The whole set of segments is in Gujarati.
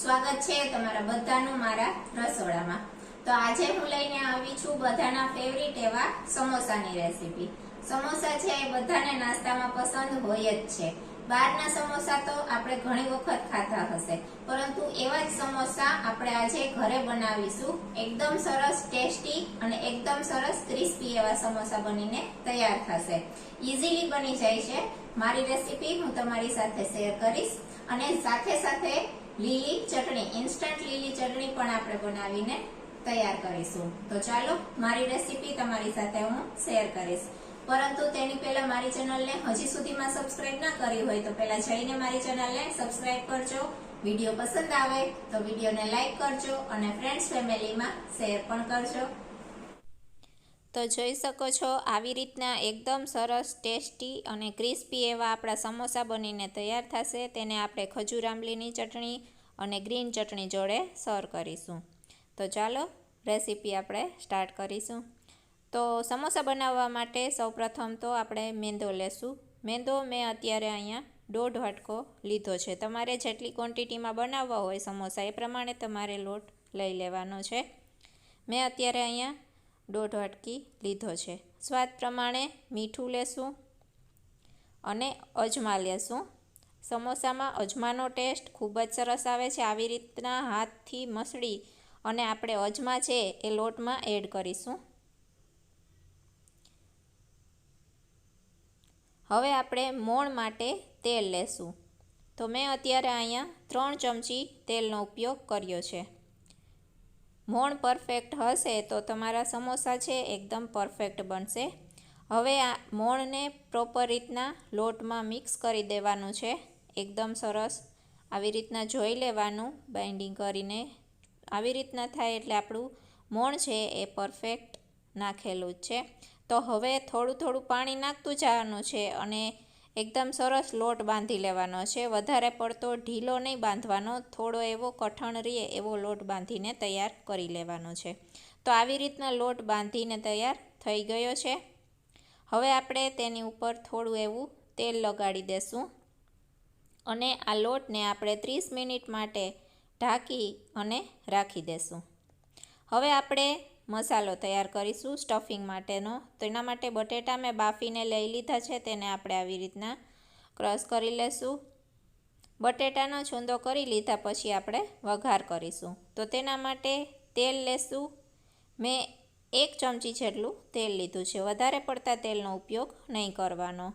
સ્વાગત છે તમારા બધાનું મારા રસોડામાં. તો આજે હું લઈને આવી છું બધાના ફેવરિટ એવા સમોસાની રેસીપી સમોસા છે એ બધાને નાસ્તામાં પસંદ હોય જ છે. બહારના સમોસા તો આપણે ઘણી વખત ખાતા હશે. પરંતુ એવા જ સમોસા આપણે આજે ઘરે બનાવીશું. એકદમ સરસ ટેસ્ટી અને એકદમ સરસ ક્રિસ્પી એવા સમોસા બનીને તૈયાર થશે. ઇઝીલી બની જાય છે. મારી રેસીપી હું તમારી સાથે શેર કરીશ. અને સાથે સાથે લીલી ચટણી ઇન્સ્ટન્ટ લીલી ચટણી પણ આપણે બનાવીને તૈયાર કરીશું. તો ચાલો, મારી રેસીપી તમારી સાથે હું શેર કરીશ. પરંતુ તેની પહેલા મારી ચેનલને હજી સુધીમાં સબસ્ક્રાઇબ ના કરી હોય તો પહેલા જઈને મારી ચેનલને સબસ્ક્રાઇબ કરજો. વીડિયો પસંદ આવે તો વિડીયોને લાઈક કરજો અને ફ્રેન્ડ્સ ફેમિલીમાં શેર પણ કરજો. તો જોઈ શકો છો, આવી રીતના એકદમ સરસ, ટેસ્ટી અને ક્રિસ્પી એવા આપણા સમોસા બનીને તૈયાર થશે. તેને આપણે ખજૂર આંબલીની ચટણી અને ગ્રીન ચટણી જોડે સર્વ કરીશું. તો ચાલો, રેસીપી આપણે સ્ટાર્ટ કરીશું. તો સમોસા બનાવવા માટે સૌપ્રથમ તો આપણે મેંદો લેશું. મેંદો મેં અત્યારે અહીંયા દોઢ વાટકો લીધો છે. તમારે જેટલી ક્વોન્ટિટીમાં બનાવવા હોય સમોસા, એ પ્રમાણે તમારે લોટ લઈ લેવાનો છે. મેં અત્યારે અહીંયા દોઢ વાટકી લીધો છે. સ્વાદ પ્રમાણે મીઠું લેશું અને અજમા લેશું. સમોસામાં અજમાનો ટેસ્ટ ખૂબ જ સરસ આવે છે. આવી રીતના હાથથી મસળી અને આપણે અજમા છે એ લોટમાં એડ કરીશું. હવે આપણે મોણ માટે તેલ લેશું. તો મેં અત્યારે અહીંયા ત્રણ ચમચી તેલનો ઉપયોગ કર્યો છે. મોણ પરફેક્ટ હશે તો તમારા સમોસા છે એકદમ પરફેક્ટ બનશે. હવે આ મોણને પ્રોપર રીતના લોટમાં મિક્સ કરી દેવાનું છે. એકદમ સરસ આવી રીતના જોઈ લેવાનું બાઇન્ડિંગ કરીને. આવી રીતના થાય એટલે આપણું મોણ છે એ પરફેક્ટ નાખેલું જ છે. તો હવે થોડું થોડું પાણી નાખતું જવાનું છે અને એકદમ સરસ લોટ બાંધી લેવાનો છે. વધારે પડતો ઢીલો નહીં બાંધવાનો, થોડો એવો કઠણ રહે એવો લોટ બાંધીને તૈયાર કરી લેવાનો છે. તો આવી રીતના લોટ બાંધીને તૈયાર થઈ ગયો છે. હવે આપણે તેની ઉપર થોડું એવું તેલ લગાડી દેશું અને આ લોટને આપણે ત્રીસ મિનિટ માટે ઢાંકી અને રાખી દેશું. હવે આપણે મસાલો તૈયાર કરીશું સ્ટફિંગ માટેનો. તો એના માટે બટેટા મેં બાફીને લઈ લીધા છે, તેને આપણે આવી રીતના ક્રશ કરી લેશું. બટેટાનો છૂંદો કરી લીધા પછી આપણે વઘાર કરીશું. તો તેના માટે તેલ લેશું. મેં એક ચમચી જેટલું તેલ લીધું છે. વધારે પડતા તેલનો ઉપયોગ નહીં કરવાનો.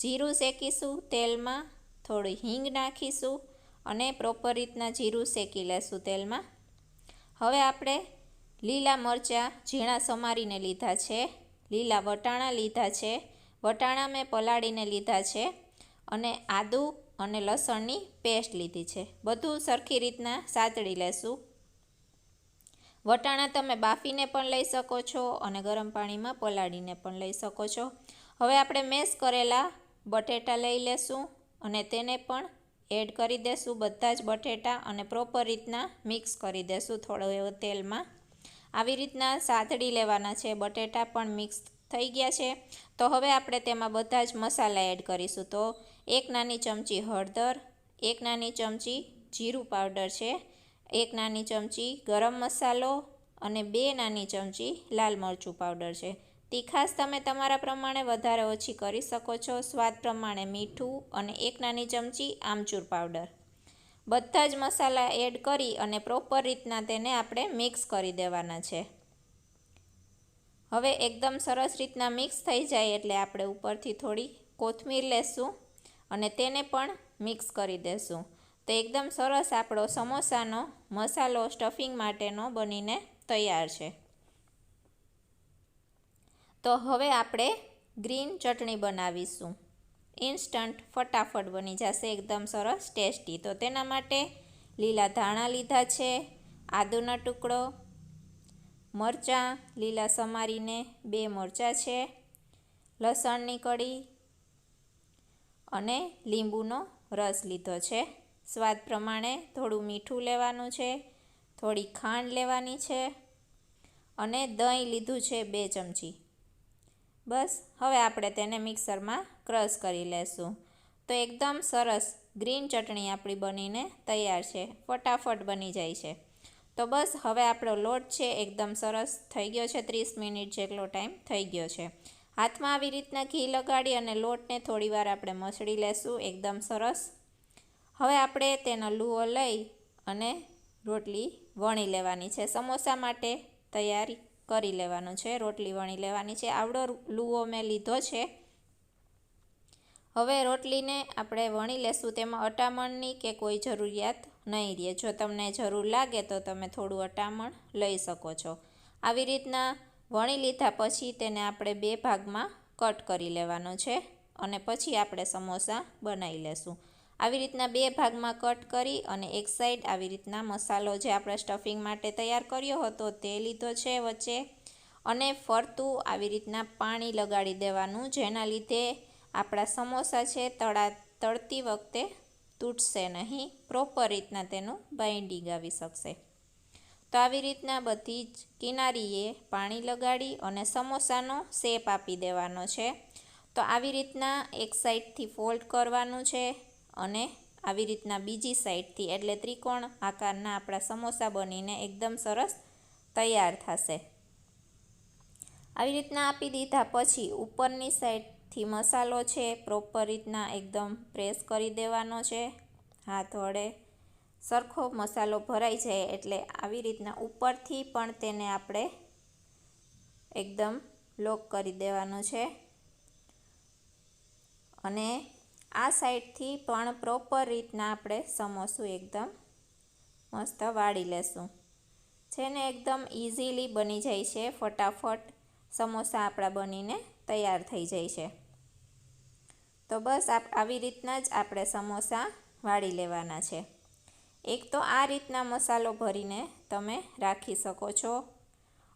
જીરું શેકીશું તેલમાં, થોડી હિંગ નાખીશું અને પ્રોપર રીતના જીરું શેકી લેશું તેલમાં. હવે આપણે લીલા મરચાં ઝીણા સમારીને લીધા છે. લીલા વટાણા લીધા છે. વટાણા મેં પલાળીને લીધા છે અને આદુ અને લસણની પેસ્ટ લીધી છે. બધું સરખી રીતના સાતળી લેશું. વટાણા તમે બાફીને પણ લઈ શકો છો અને ગરમ પાણીમાં પલાળીને પણ લઈ શકો છો. હવે આપણે મેશ કરેલા બટેટા લઈ લેશું અને તેને પણ એડ કરી દેશું. બધા જ બટેટા અને પ્રોપર રીતના મિક્સ કરી દેશું થોડો એવો તેલમાં. આવી રીતના સાતડી લેવાના છે, બટેટા પણ મિક્સ થઈ ગયા છે. તો હવે આપણે તેમાં બધા જ મસાલા એડ કરીશું. તો એક નાની ચમચી હળદર, એક નાની ચમચી જીરું પાવડર છે, એક નાની ચમચી ગરમ મસાલો અને બે નાની ચમચી લાલ મરચું પાવડર છે. તીખાશ તમે તમારા પ્રમાણે વધારે ઓછી કરી શકો છો. સ્વાદ પ્રમાણે મીઠું અને એક નાની ચમચી આમચૂર પાવડર બધા જ મસાલા એડ કરી અને પ્રોપર રીતના તેને આપણે મિક્સ કરી દેવાના છે. હવે એકદમ સરસ રીતના મિક્સ થઈ જાય એટલે આપણે ઉપરથી થોડી કોથમીર લેશું અને તેને પણ મિક્સ કરી દેશું. તો એકદમ સરસ આપણો સમોસાનો મસાલો સ્ટફિંગ માટેનો બનીને તૈયાર છે. તો હવે આપણે ગ્રીન ચટણી બનાવીશું. ઇન્સ્ટન્ટ ફટાફટ બની જશે, એકદમ સરસ ટેસ્ટી. તો તેના માટે લીલા ધાણા લીધા છે, આદુનો ટુકડો, મરચાં, લીલા સમારીને બે મરચાં છે, લસણની કળી અને લીંબુનો રસ લીધો છે. સ્વાદ પ્રમાણે થોડું મીઠું લેવાનું છે, થોડી ખાંડ લેવાની છે અને દહીં લીધું છે બે ચમચી. બસ, હવે આપણે તેને મિક્સરમાં ક્રશ કરી લેશું. તો એકદમ સરસ ગ્રીન ચટણી આપણી બનીને તૈયાર છે. ફટાફટ બની જાય છે. તો બસ, હવે આપણો લોટ છે, એકદમ સરસ થઈ ગયો છે. ત્રીસ મિનિટ જેટલો ટાઈમ થઈ ગયો છે. હાથમાં આવી રીતના ઘી લગાડી અને લોટને થોડીવાર આપણે મસળી લેશું. એકદમ સરસ. હવે આપણે તેનો લૂવો લઈ અને રોટલી વણી લેવાની છે. સમોસા માટે તૈયારી કરી લેવાનું છે, રોટલી વણી લેવાની છે. આવડો લુઓ મેં લીધો છે. હવે રોટલીને આપણે વણી લેશું. તેમાં અટામણની કે કોઈ જરૂરિયાત નહીં રહે. જો તમને જરૂર લાગે તો તમે થોડું અટામણ લઈ શકો છો. આવી રીતના વણી લીધા પછી તેને આપણે બે ભાગમાં કટ કરી લેવાનો છે અને પછી આપણે સમોસા બનાવી લેશું. આવી રીતના બે ભાગમાં કટ કરી અને એક સાઈડ આવી રીતના મસાલો જે આપણે સ્ટફિંગ માટે તૈયાર કર્યો હતો તે લીધો છે વચ્ચે. અને ફરતું આવી રીતના પાણી લગાડી દેવાનું, જેના લીધે આપણા સમોસા છે તળા, તળતી વખતે તૂટશે નહીં પ્રોપર રીતના તેનું બાઇન્ડિંગ આવી શકશે. તો આવી રીતના બધી જ કિનારીએ પાણી લગાડી અને સમોસાનો શેપ આપી દેવાનો છે. તો આવી રીતના એક સાઈડથી ફોલ્ડ કરવાનું છે. અને આવી રીતના બીજી સાઈડથી એટલે ત્રિકોણ આકારના આપણા સમોસા બનીને એકદમ સરસ તૈયાર થશે. આવી રીતના આપી દીધા પછી ઉપરની સાઈડથી મસાલો છે પ્રોપર રીતના એકદમ પ્રેસ કરી દેવાનો છે. હાથ વડે સરખો મસાલો ભરાઈ જાય એટલે આવી રીતના ઉપરથી પણ તેને આપણે એકદમ લોક કરી દેવાનો છે. અને આ સાઈડથી પણ પ્રોપર રીતના આપણે સમોસું એકદમ મસ્ત વાળી લેશું. છે ને એકદમ ઇઝીલી બની જાય છે, ફટાફટ સમોસા આપણા બનીને તૈયાર થઈ જાય છે. તો બસ આવી રીતના જ આપણે સમોસા વાળી લેવાના છે. એક તો આ રીતના મસાલો ભરીને તમે રાખી શકો છો.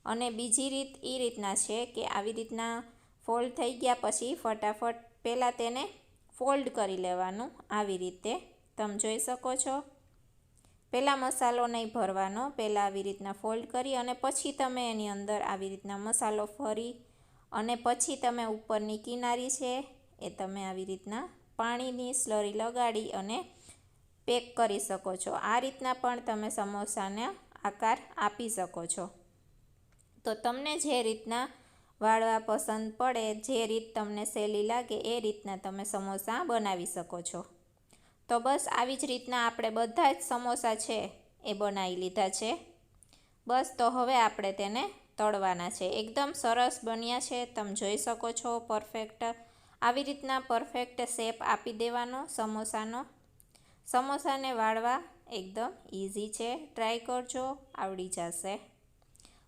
અને બીજી રીત એ રીતના છે કે આવી રીતના ફોલ્ડ થઈ ગયા પછી ફટાફટ પહેલાં તેને ફોલ્ડ કરી લેવાનું આવી રીતે. તમે જોઈ શકો છો. પહેલાં મસાલો નહીં ભરવાનો. પહેલાં આવી રીતના ફોલ્ડ કરી અને પછી તમે એની અંદર આવી રીતના મસાલો ફરી અને પછી તમે ઉપરની કિનારી છે એ તમે આવી રીતના પાણીની સ્લરી લગાડી અને પેક કરી શકો છો. આ રીતના પણ તમે સમોસાને આકાર આપી શકો છો. તો તમને જે રીતના વાળવા પસંદ પડે જે રીત તમને સહેલી લાગે એ રીતના તમે સમોસા બનાવી શકો છો. તો બસ આવી જ રીતના આપણે બધા જ સમોસા છે એ બનાવી લીધા છે. બસ તો હવે આપણે તેને તળવાના છે. એકદમ સરસ બન્યા છે. તમે જોઈ શકો છો પરફેક્ટ. આવી રીતના પરફેક્ટ શેપ આપી દેવાનો સમોસાનો. સમોસાને વાળવા એકદમ ઇઝી છે. ટ્રાય કરજો. આવડી જશે.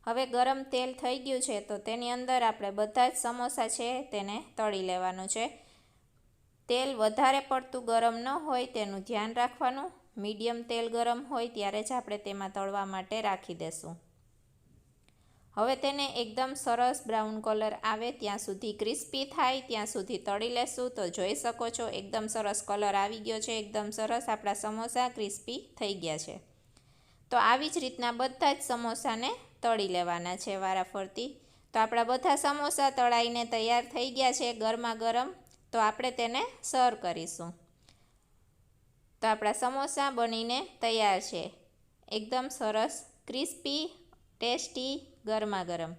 હવે ગરમ તેલ થઈ ગયું છે તો તેની અંદર આપણે બધા જ સમોસા છે તેને તળી લેવાનું છે. તેલ વધારે પડતું ગરમ ન હોય તેનું ધ્યાન રાખવાનું. મીડિયમ તેલ ગરમ હોય ત્યારે જ આપણે તેમાં તળવા માટે રાખી દેશું. હવે તેને એકદમ સરસ બ્રાઉન કલર આવે ત્યાં સુધી ક્રિસ્પી થાય, ત્યાં સુધી તળી લેશું. તો જોઈ શકો છો, એકદમ સરસ કલર આવી ગયો છે, એકદમ સરસ આપણા સમોસા ક્રિસ્પી થઈ ગયા છે. તો આવી જ રીતના બધા જ સમોસાને તળી લેવાના છે વારાફરતી તો આપણા બધા સમોસા તળાઈને તૈયાર થઈ ગયા છે ગરમા ગરમ. તો આપણે તેને સર્વ કરીશું. તો આપણા સમોસા બનીને તૈયાર છે. એકદમ સરસ, ક્રિસ્પી, ટેસ્ટી, ગરમા ગરમ.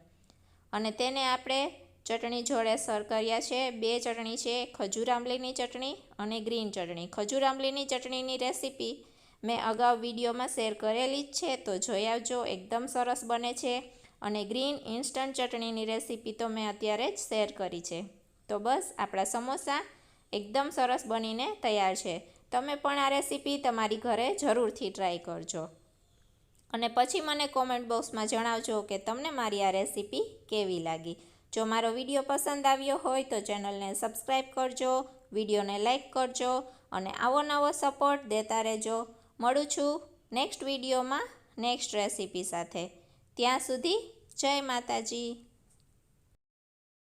અને તેને આપણે ચટણી જોડે સર્વ કર્યા છે. બે ચટણી છે, ખજૂર આંબલીની ચટણી અને ગ્રીન ચટણી. ખજૂર આંબલીની ચટણીની રેસીપી મેં અગાઉ વિડીયોમાં શેર કરેલી જ છે, તો જોઈ આવજો. એકદમ સરસ બને છે અને ગ્રીન ઇન્સ્ટન્ટ ચટણીની રેસીપી તો મેં અત્યારે જ શેર કરી છે. તો બસ, આપણા સમોસા એકદમ સરસ બનીને તૈયાર છે. તમે પણ આ રેસીપી તમારી ઘરે જરૂરથી ટ્રાય કરજો. અને પછી મને કોમેન્ટ બોક્સમાં જણાવજો કે તમને મારી આ રેસીપી કેવી લાગી. જો મારો વીડિયો પસંદ આવ્યો હોય તો ચેનલને સબસ્ક્રાઈબ કરજો, વિડીયોને લાઇક કરજો અને આવો નવો સપોર્ટ દેતા રહેજો. મળું છું નેક્સ્ટ વિડીયોમાં નેક્સ્ટ રેસીપી સાથે. ત્યાં સુધી જય માતાજી.